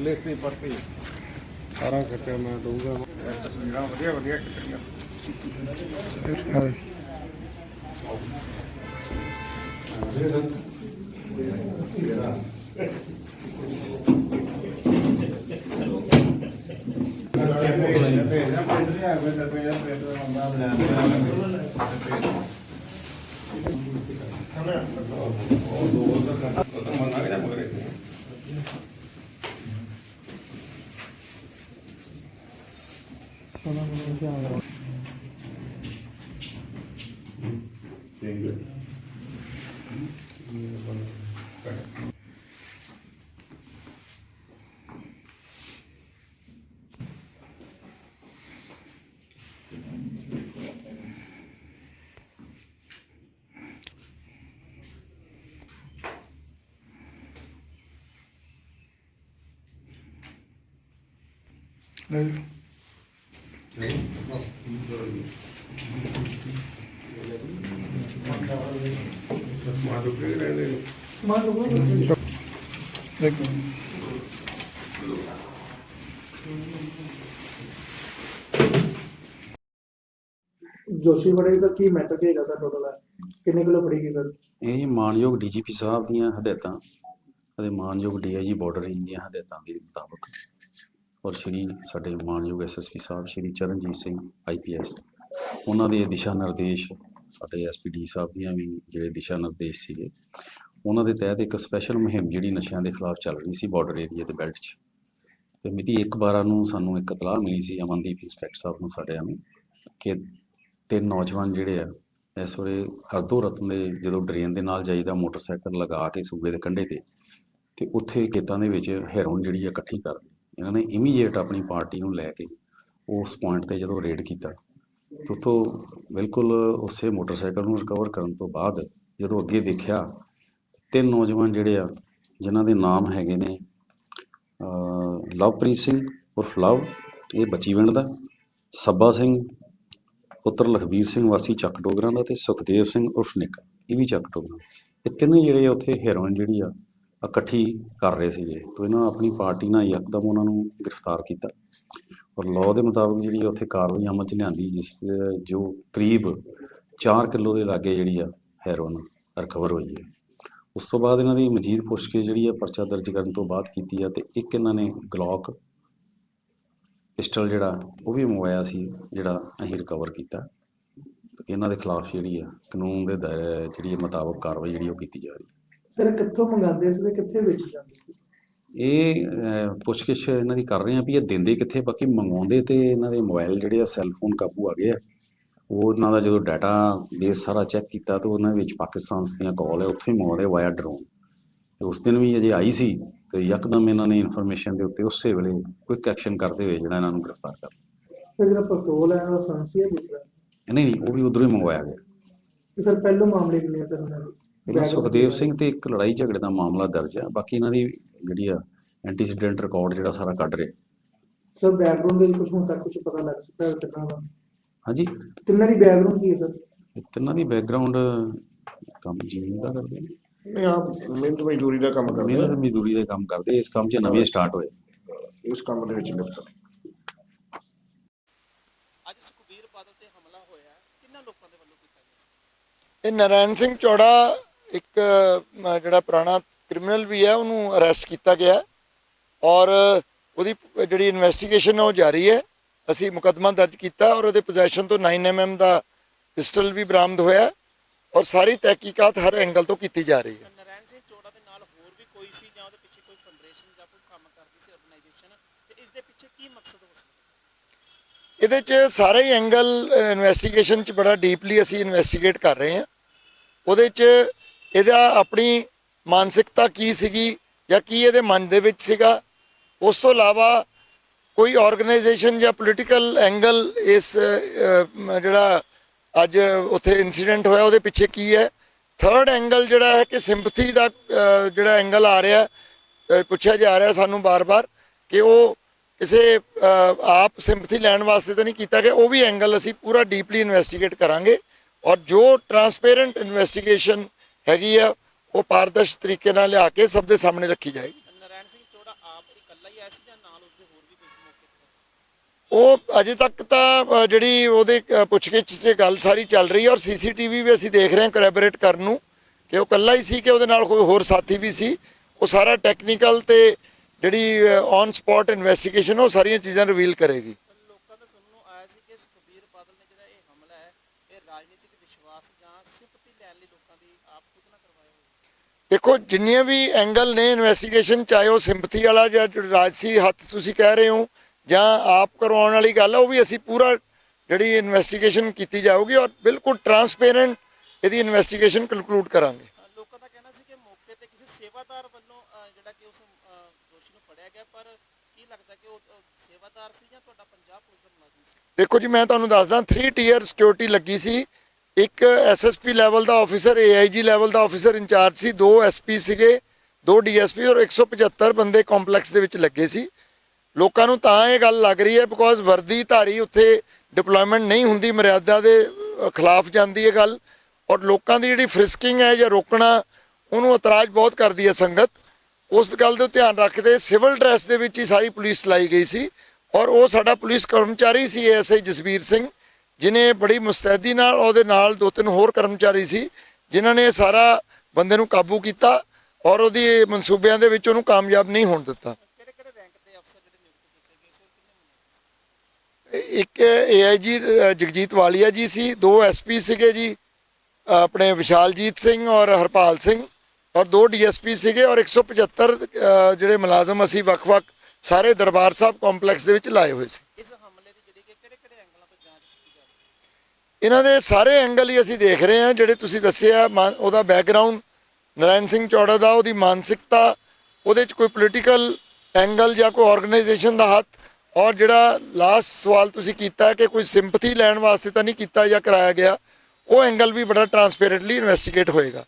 ਲਿਖਤੀ ਪੜਤੀ ਸਾਰਾ ਖਰਚਾ ਮੈਂ ਦਊਂਗਾ। ਤਸਵੀਰਾਂ ਵਧੀਆ ਵਧੀਆ ਖਿੱਚੀਆਂ ਲੈ ਜੀ। ਮਾਰੂ ਕੇ ਰਹਿੰਦੇ ਇੱਕ ਜੋਸ਼ੀ ਬੜੇ ਦਾ ਕੀ ਮੈਟਰ ਹੈਗਾ ਸਰ ਟੋਟਲ ਕਿੰਨੇ ਕਿਲੋ ਫੜੇਗੀ ਸਰ? ਇਹ ਜੀ ਮਾਨਯੋਗ ਡੀਜੀਪੀ ਸਾਹਿਬ ਦੀਆਂ ਹਦਾਇਤਾਂ ਅਤੇ ਮਾਨਯੋਗ ਡੀਆਈਜੀ ਬਾਰਡਰ ਰੇਂਜ ਦੀਆਂ ਹਦਾਇਤਾਂ ਦੇ ਮੁਤਾਬਕ। ਔਰ ਸ਼੍ਰੀ ਸਾਡੇ ਮਾਨਯੋਗ ਐਸਐਸਪੀ ਸਾਹਿਬ, ਸ਼੍ਰੀ ਚਰਨਜੀਤ ਸਿੰਘ ਆਈਪੀਐਸ ਉਹਨਾਂ ਦੇ ਦਿਸ਼ਾ ਨਿਰਦੇਸ਼ ਸਾਡੇ ਐਸਪੀਡੀ ਸਾਹਿਬ ਦੀਆਂ ਵੀ ਜਿਹੜੇ ਦਿਸ਼ਾ ਨਿਰਦੇਸ਼ ਸੀਗੇ, ਉਹਨਾਂ ਦੇ ਤਹਿਤ ਇੱਕ ਸਪੈਸ਼ਲ ਮੁਹਿੰਮ ਜਿਹੜੀ ਨਸ਼ਿਆਂ ਦੇ ਖਿਲਾਫ ਚੱਲ ਰਹੀ ਸੀ ਬਾਰਡਰ ਏਰੀਆ ਤੇ ਬੈਲਟ 'ਚ। ਤੇ ਮਿਤੀ 1/12 ਨੂੰ ਸਾਨੂੰ ਇੱਕ ਇਤਲਾਹ ਮਿਲੀ ਸੀ ਅਮਨਦੀਪ ਇੰਸਪੈਕਟਰ ਸਾਹਿਬ ਨੂੰ ਸਾਡਿਆਂ ਨੂੰ ਕਿ ਤਿੰਨ ਨੌਜਵਾਨ ਜਿਹੜੇ ਆ, ਇਸ ਵੇਲੇ ਹਰਦੋ ਰਤਨ ਦੇ ਜਦੋਂ ਡਰੇਨ ਦੇ ਨਾਲ ਜਾਈਦਾ ਮੋਟਰਸਾਈਕਲ ਲਗਾ ਕੇ ਸੂਬੇ ਦੇ ਕੰਢੇ ਤੇ ਤੇ ਉੱਥੇ ਖੇਤਾਂ ਦੇ ਵਿੱਚ ਹੈਰੋਨ ਜਿਹੜੀ ਆ ਇਕੱਠੀ ਕਰ ਲਈ। ਇਹਨਾਂ ਨੇ ਇਮੀਡੀਏਟ ਆਪਣੀ ਪਾਰਟੀ ਨੂੰ ਲੈ ਕੇ ਉਸ ਪੁਆਇੰਟ ਤੇ ਜਦੋਂ ਰੇਡ ਕੀਤਾ, ਤੇ ਉੱਥੋਂ ਬਿਲਕੁਲ ਉਸੇ ਮੋਟਰਸਾਈਕਲ ਨੂੰ ਰਿਕਵਰ ਕਰਨ ਤੋਂ ਬਾਅਦ ਜਦੋਂ ਅੱਗੇ ਦੇਖਿਆ, ਤਿੰਨ ਨੌਜਵਾਨ ਜਿਹੜੇ ਆ, ਜਿਨ੍ਹਾਂ ਦੇ ਨਾਮ ਹੈਗੇ ਨੇ ਲਵਪ੍ਰੀਤ ਸਿੰਘ ਉਰਫ ਲਵ, ਇਹ ਬੱਚੀਵਿੰਡ ਦਾ, ਸੱਬਾ ਸਿੰਘ, ਪੁੱਤਰ ਲਖਬੀਰ ਸਿੰਘ, ਵਾਸੀ ਚੱਕ ਡੋਗਰਾਂ ਦਾ ਤੇ ਸੁਖਦੇਵ ਸਿੰਘ ਉਰਫ ਨਿੱਕ, ਇਹ ਵੀ ਚੱਕ ਡੋਗਰਾਂ ਇਹ ਤਿੰਨੇ ਜਿਹੜੇ ਉੱਥੇ ਹੈਰੋਇਨ ਜਿਹੜੀ ਆ ਇਕੱਠੀ ਕਰ ਰਹੇ ਸੀਗੇ। ਤੇ ਇਹਨਾਂ ਆਪਣੀ ਪਾਰਟੀ ਨਾਲ ਯਕਦਮ ਉਹਨਾਂ ਨੂੰ ਗ੍ਰਿਫਤਾਰ ਕੀਤਾ। ਔਰ ਲਾਅ ਦੇ ਮੁਤਾਬਕ ਜਿਹੜੀ ਆ ਉੱਥੇ ਕਾਰਵਾਈ ਅਮਲ ਚ ਲਿਆਂਦੀ, ਜਿਸ ਜੋ ਕਰੀਬ 4 ਕਿਲੋ ਦੇ ਲਾਗੇ ਜਿਹੜੀ ਆ ਹੈਰੋਇਨ ਰਿਕਵਰ ਹੋਈ ਹੈ। ਉਸ ਤੋਂ ਬਾਅਦ ਇਹਨਾਂ ਦੀ ਮਜੀਦ ਪੁੱਛਕੇ ਜਿਹੜੀ ਆ ਪਰਚਾ ਦਰਜ ਕਰਨ ਤੋਂ ਬਾਅਦ ਕੀਤੀ ਆ ਤੇ ਇੱਕ ਇਹਨਾਂ ਨੇ ਗਲੌਕ ਪਿਸਟਲ ਜਿਹੜਾ, ਉਹ ਵੀ ਮੰਗਵਾਇਆ ਸੀ, ਜਿਹੜਾ ਅਸੀਂ ਰਿਕਵਰ ਕੀਤਾ। ਇਹਨਾਂ ਦੇ ਖਿਲਾਫ ਜਿਹੜੀ ਆ ਕਾਨੂੰਨ ਦੇ ਦਾਇਰੇ, ਜਿਹੜੀ ਮੁਤਾਬਕ ਕਾਰਵਾਈ ਜਿਹੜੀ ਉਹ ਕੀਤੀ ਜਾ ਰਹੀ ਹੈ। ਸਰ ਕਿੱਥੋਂ ਮੰਗਾਉਂਦੇ ਸੀ ਤੇ ਕਿੱਥੇ ਵੇਚ ਜਾਂਦੇ ਸੀ? ਇਹ ਪੁੱਛਗਿੱਛ ਇਹਨਾਂ ਦੀ ਕਰ ਰਹੇ ਆ ਵੀ ਇਹ ਦਿੰਦੇ ਕਿੱਥੇ? ਬਾਕੀ ਮੰਗਵਾਉਂਦੇ ਤੇ ਇਹਨਾਂ ਦੇ ਮੋਬਾਈਲ ਜਿਹੜੇ ਆ ਸੈੱਲ ਫੋਨ ਕਾਬੂ ਆ ਗਏ ਆ। ਉਹ ਇਹਨਾਂ ਦਾ ਜਦੋਂ ਡਾਟਾ ਬੇਸ ਸਾਰਾ ਚੈੱਕ ਕੀਤਾ ਤਾਂ ਉਹਨਾਂ ਵਿੱਚ ਪਾਕਿਸਤਾਨ ਦੀਆਂ ਕਾਲ ਹੈ ਉੱਥੇ ਮੰਗਵਾਉਂਦੇ ਵਾਇਆ ਡਰੋਨ ਤੇ ਉਸ ਦਿਨ ਵੀ ਅਜੇ ਆਈ ਸੀ ਤੇ ਯਕਦਮ ਇਹਨਾਂ ਨੇ ਇਨਫੋਰਮੇਸ਼ਨ ਦੇ ਉੱਤੇ ਉਸੇ ਵੇਲੇ ਕੁਇਕ ਐਕਸ਼ਨ ਕਰਦੇ ਹੋਏ ਜਿਹੜਾ ਇਹਨਾਂ ਨੂੰ ਗ੍ਰਿਫਤਾਰ ਕਰ ਲਿਆ। ਜਿਹੜਾ ਪਿਸਤੌਲ ਹੈ ਉਹ ਸੰਸੀ ਹੈ ਦੂਸਰਾ? ਨਹੀਂ ਨਹੀਂ ਉਹ ਵੀ ਉਧਰੋਂ ਹੀ ਮੰਗਵਾਇਆ ਗਿਆ। ਸਰ ਪਹਿਲੋਂ ਮਾਮਲੇ ਕਿੰਨੇ ਸਰ ਉਹਨਾਂ ਦੇ? ਇਹਨਾਂ ਸੁਖਦੇਵ ਸਿੰਘ ਤੇ ਇੱਕ ਲੜਾਈ ਝਗੜੇ ਦਾ ਮਾਮਲਾ ਦਰਜ ਆ ਬਾਕੀ ਇਹਨਾਂ ਦੀ ਜਿਹੜੀ ਆ ਐਂਟੀਸੀਡੈਂਟ ਰਿਕਾਰਡ ਜਿਹੜਾ ਸਾਰਾ ਕੱਢ ਰਹੇ। ਸਰ ਬੈਕਗ੍ਰਾਉਂਡ ਦੇ ਕੁਝ ਹੁਣ ਤੱਕ ਕੁਝ ਪਤਾ ਲੱਗ ਸਕਦਾ ਹੈ ਤਿੰਨਾਂ ਦਾ ਹਾਂਜੀ। ਤਿੰਨਾਂ ਦੀ ਬੈਕਗ੍ਰਾਉਂਡ ਕੀ ਹੈ ਸਰ? ਤਿੰਨਾਂ ਦੀ ਬੈਕਗ੍ਰਾਉਂਡ ਕੰਮ ਜ਼ਮੀਨ ਦਾ ਕਰਦੇ ਨੇ। ਨਹੀਂ ਆਪ ਮਿਹਨਤ ਮਜ਼ਦੂਰੀ ਦਾ ਕੰਮ ਕਰਦੇ ਮਿਹਨਤ ਮਜ਼ਦੂਰੀ ਦਾ ਕੰਮ ਕਰਦੇ ਇਸ ਕੰਮ 'ਚ ਨਵੇਂ ਸਟਾਰਟ ਹੋਏ। ਇਸ ਕੰਮ ਦੇ ਵਿੱਚ ਲਿਪਤ ਅੱਜ ਸੁਖਬੀਰ ਬਾਦਲ ਤੇ ਹਮਲਾ ਹੋਇਆ ਹੈ, ਕਿੰਨਾਂ ਲੋਕਾਂ ਦੇ ਵੱਲੋਂ ਕੀਤਾ ਗਿਆ ਇਹ ਨਾਰਾਇਣ ਸਿੰਘ ਚੌੜਾ ਇੱਕ ਜਿਹੜਾ ਪੁਰਾਣਾ ਕ੍ਰਿਮੀਨਲ ਵੀ ਹੈ ਉਹਨੂੰ ਅਰੈਸਟ ਕੀਤਾ ਗਿਆ ਔਰ ਉਹਦੀ ਜਿਹੜੀ ਇਨਵੈਸਟੀਗੇਸ਼ਨ ਉਹ ਜਾਰੀ ਹੈ। ਅਸੀਂ ਮੁਕੱਦਮਾ ਦਰਜ ਕੀਤਾ ਔਰ ਉਹਦੇ ਪੋਜੈਸ਼ਨ ਤੋਂ 9mm ਦਾ ਪਿਸਟਲ ਵੀ ਬਰਾਮਦ ਹੋਇਆ ਔਰ ਸਾਰੀ ਤਹਿਕੀਕਾਤ ਹਰ ਐਂਗਲ ਤੋਂ ਕੀਤੀ ਜਾ ਰਹੀ ਹੈ। ਨਰੈਣ ਸਿੰਘ ਚੋੜਾ ਦੇ ਨਾਲ ਹੋਰ ਵੀ ਕੋਈ ਸੀ ਜਾਂ ਉਹਦੇ ਪਿੱਛੇ ਕੋਈ ਫੰਡਰੇਸ਼ਨ ਜਾਂ ਕੋਈ ਕੰਮ ਕਰਦੀ ਸੀ ਆਰਗੇਨਾਈਜੇਸ਼ਨ ਤੇ ਇਸ ਦੇ ਪਿੱਛੇ ਕੀ ਮਕਸਦ ਹੋ ਸਕਦਾ? ਇਹਦੇ 'ਚ ਸਾਰੇ ਹੀ ਐਂਗਲ ਇਨਵੈਸਟੀਗੇਸ਼ਨ 'ਚ ਬੜਾ ਡੀਪਲੀ ਅਸੀਂ ਇਨਵੈਸਟੀਗੇਟ ਕਰ ਰਹੇ ਹਾਂ। ਉਹਦੇ 'ਚ ਇਹਦਾ ਆਪਣੀ ਮਾਨਸਿਕਤਾ ਕੀ ਸੀਗੀ ਜਾਂ ਕੀ ਇਹਦੇ ਮਨ ਦੇ ਵਿੱਚ ਸੀਗਾ? ਉਸ ਤੋਂ ਇਲਾਵਾ ਕੋਈ ਆਰਗੇਨਾਈਜੇਸ਼ਨ ਜਾਂ ਪੋਲੀਟੀਕਲ ਐਂਗਲ ਇਸ ਜਿਹੜਾ ਅੱਜ ਉੱਥੇ ਇਨਸੀਡੈਂਟ ਹੋਇਆ, ਉਹਦੇ ਪਿੱਛੇ ਕੀ ਹੈ? ਥਰਡ ਐਂਗਲ ਜਿਹੜਾ ਹੈ ਕਿ ਸਿੰਪਥੀ ਦਾ ਜਿਹੜਾ ਐਂਗਲ ਆ ਰਿਹਾ ਪੁੱਛਿਆ ਜਾ ਰਿਹਾ ਸਾਨੂੰ ਬਾਰ-ਬਾਰ ਕਿ ਉਹ ਕਿਸੇ ਆਪ ਸਿੰਪਥੀ ਲੈਣ ਵਾਸਤੇ ਤਾਂ ਨਹੀਂ ਕੀਤਾ ਗਿਆ, ਉਹ ਵੀ ਐਂਗਲ ਅਸੀਂ ਪੂਰਾ ਡੀਪਲੀ ਇਨਵੈਸਟੀਗੇਟ ਕਰਾਂਗੇ ਔਰ ਜੋ ਟਰਾਂਸਪੇਰੈਂਟ ਇਨਵੈਸਟੀਗੇਸ਼ਨ ਹੈਗੀ ਆ ਉਹ ਪਾਰਦਰਸ਼ ਤਰੀਕੇ ਨਾਲ ਲਿਆ ਕੇ ਸਭ ਦੇ ਸਾਹਮਣੇ ਰੱਖੀ ਜਾਏਗੀ। ਉਹ ਅਜੇ ਤੱਕ ਤਾਂ ਜਿਹੜੀ ਉਹਦੇ ਪੁੱਛਗਿੱਛ 'ਚ ਗੱਲ ਸਾਰੀ ਚੱਲ ਰਹੀ ਹੈ ਔਰ ਸੀਸੀਟੀਵੀ ਵੀ ਅਸੀਂ ਦੇਖ ਰਹੇ ਹਾਂ ਕੋਲੈਬੋਰੇਟ ਕਰਨ ਨੂੰ ਕਿ ਉਹ ਇਕੱਲਾ ਹੀ ਸੀ ਕਿ ਉਹਦੇ ਨਾਲ ਕੋਈ ਹੋਰ ਸਾਥੀ ਵੀ ਸੀ। ਉਹ ਸਾਰਾ ਟੈਕਨੀਕਲ ਤੇ ਜਿਹੜੀ ਔਨ ਸਪੌਟ ਇਨਵੈਸਟੀਗੇਸ਼ਨ ਉਹ ਸਾਰੀਆਂ ਚੀਜ਼ਾਂ ਰਿਵੀਲ ਕਰੇਗੀ। ਇਹ ਰਾਜਨੀਤਿਕ ਵਿਸ਼ਵਾਸ ਜਾਂ ਸਿੰਪਥੀ ਲੈਣ ਲਈ ਲੋਕਾਂ ਦੀ ਆਪ ਖੁਦ ਨਾ? ਹੋਵੇ ਦੇਖੋ ਜਿੰਨੀਆਂ ਵੀ ਐਂਗਲ ਨੇ ਇਨਵੈਸਟੀਗੇਸ਼ਨ ਚਾਹੇ ਉਹ ਸਿੰਪਥੀ ਵਾਲਾ ਜਾਂ ਰਾਜਸੀ ਹੱਥ ਤੁਸੀਂ ਕਹਿ ਰਹੇ ਹੋ ਜਾਂ ਆਪ ਕਰਵਾਉਣ ਵਾਲੀ ਗੱਲ ਉਹ ਵੀ ਅਸੀਂ ਪੂਰਾ ਜਿਹੜੀ ਇਨਵੈਸਟੀਗੇਸ਼ਨ ਕੀਤੀ ਜਾਊਗੀ ਔਰ ਬਿਲਕੁਲ ਟਰਾਂਸਪੇਰੈਂਟ ਇਹਦੀ ਇਨਵੈਸਟੀਗੇਸ਼ਨ ਕਨਕਲੂਡ ਕਰਾਂਗੇ। ਲੋਕਾਂ ਦਾ ਕਹਿਣਾ ਸੀ ਕਿ ਮੌਕੇ ਤੇ ਕਿਸੇ ਸੇਵਾਦਾਰ ਵੱਲੋਂ ਜਿਹੜਾ ਕਿ ਉਸ ਦੋਸ਼ੀ ਨੂੰ ਫੜਿਆ ਗਿਆ ਪਰ ਕੀ ਲੱਗਦਾ ਕਿ ਉਹ ਸੇਵਾਦਾਰ ਸੀ ਜਾਂ ਤੁਹਾਡਾ ਪੰਜਾਬ ਪੁਲਿਸ ਦੇਖੋ ਜੀ, ਮੈਂ ਤੁਹਾਨੂੰ ਦੱਸਦਾ 3 ਟੀਅਰ ਸਿਕਿਉਰਿਟੀ ਲੱਗੀ ਸੀ। ਇੱਕ ਐਸਐਸਪੀ ਲੈਵਲ ਦਾ ਆਫੀਸਰ ਏਆਈਜੀ ਲੈਵਲ ਦਾ ਆਫੀਸਰ ਇੰਚਾਰਜ ਸੀ। ਦੋ ਐਸਪੀ ਸੀਗੇ, ਦੋ ਡੀਐਸਪੀ ਔਰ 175 ਬੰਦੇ ਕੰਪਲੈਕਸ ਦੇ ਵਿੱਚ ਲੱਗੇ ਸੀ। ਲੋਕਾਂ ਨੂੰ ਤਾਂ ਇਹ ਗੱਲ ਲੱਗ ਰਹੀ ਹੈ ਬਿਕੋਜ਼ ਵਰਦੀ ਧਾਰੀ ਉੱਥੇ ਡਿਪਲੋਇਮੈਂਟ ਨਹੀਂ ਹੁੰਦੀ, ਮਰਿਆਦਾ ਦੇ ਖਿਲਾਫ ਜਾਂਦੀ ਹੈ ਗੱਲ। ਔਰ ਲੋਕਾਂ ਦੀ ਜਿਹੜੀ ਫ੍ਰਿਸਕਿੰਗ ਹੈ ਜਾਂ ਰੋਕਣਾ, ਉਹਨੂੰ ਇਤਰਾਜ਼ ਬਹੁਤ ਕਰਦੀ ਹੈ ਸੰਗਤ। ਉਸ ਗੱਲ ਦੇ ਧਿਆਨ ਰੱਖਦੇ ਸਿਵਲ ਡਰੈਸ ਦੇ ਵਿੱਚ ਹੀ ਸਾਰੀ ਪੁਲਿਸ ਲਾਈ ਗਈ ਸੀ। ਔਰ ਉਹ ਸਾਡਾ ਪੁਲਿਸ ਕਰਮਚਾਰੀ ਸੀ ਐਸਆਈ ਜਸਵੀਰ ਸਿੰਘ ਜਿਨੇ ਬੜੀ ਮੁਸਤੈਦੀ ਨਾਲ ਉਹਦੇ ਨਾਲ ਦੋ ਤਿੰਨ ਹੋਰ ਕਰਮਚਾਰੀ ਸੀ ਜਿਨ੍ਹਾਂ ਨੇ ਸਾਰਾ ਬੰਦੇ ਨੂੰ ਕਾਬੂ ਕੀਤਾ ਔਰ ਉਹਦੀ ਮਨਸੂਬਿਆਂ ਦੇ ਵਿੱਚ ਉਹਨੂੰ ਕਾਮਯਾਬ ਨਹੀਂ ਹੋਣ ਦਿੱਤਾ। ਕਿਹੜੇ ਕਿਹੜੇ ਰੈਂਕ ਦੇ ਇੱਕ ਏਆਈਜੀ ਜਗਜੀਤ ਵਾਲੀਆ ਜੀ ਸੀ ਦੋ ਐਸਪੀ ਸੀਗੇ ਜੀ ਆਪਣੇ ਵਿਸ਼ਾਲਜੀਤ ਸਿੰਘ ਔਰ ਹਰਪਾਲ ਸਿੰਘ ਔਰ ਦੋ ਡੀਐਸਪੀ ਸੀਗੇ ਔਰ 175 ਅ, ਜਿਹੜੇ ਮੁਲਾਜ਼ਮ ਅਸੀਂ ਵੱਖ-ਵੱਖ ਸਾਰੇ ਦਰਬਾਰ ਸਾਹਿਬ ਕੰਪਲੈਕਸ ਦੇ ਵਿੱਚ ਲਾਏ ਹੋਏ ਸੀ। ਇਸ ਹਮਲੇ ਦੀ ਜਿਹੜੀ ਕਿ ਕਿਹੜੇ ਕਿਹੜੇ ਐਂਗਲਾਂ ਤੋਂ ਜਾਂਚ ਕੀਤੀ ਜਾ ਸਕਦੀ ਇਹਨਾਂ ਦੇ ਸਾਰੇ ਐਂਗਲ ਹੀ ਅਸੀਂ ਦੇਖ ਰਹੇ ਹਾਂ ਜਿਹੜੇ ਤੁਸੀਂ ਦੱਸਿਆ ਉਹਦਾ ਬੈਕਗ੍ਰਾਉਂਡ ਨਰਾਇਣ ਸਿੰਘ ਚੌੜਾ ਦਾ ਉਹਦੀ ਮਾਨਸਿਕਤਾ ਉਹਦੇ 'ਚ ਕੋਈ ਪੋਲੀਟੀਕਲ ਐਂਗਲ ਜਾਂ ਕੋਈ ਆਰਗੇਨਾਈਜੇਸ਼ਨ ਦਾ ਹੱਥ ਔਰ ਜਿਹੜਾ ਲਾਸਟ ਸਵਾਲ ਤੁਸੀਂ ਕੀਤਾ ਕਿ ਕੋਈ ਸਿੰਪਥੀ ਲੈਣ ਵਾਸਤੇ ਤਾਂ ਨਹੀਂ ਕੀਤਾ ਜਾਂ ਕਰਾਇਆ ਗਿਆ ਉਹ ਐਂਗਲ ਵੀ ਬੜਾ ਟਰਾਂਸਪੇਰੈਂਟਲੀ ਇਨਵੈਸਟੀਗੇਟ ਹੋਏਗਾ।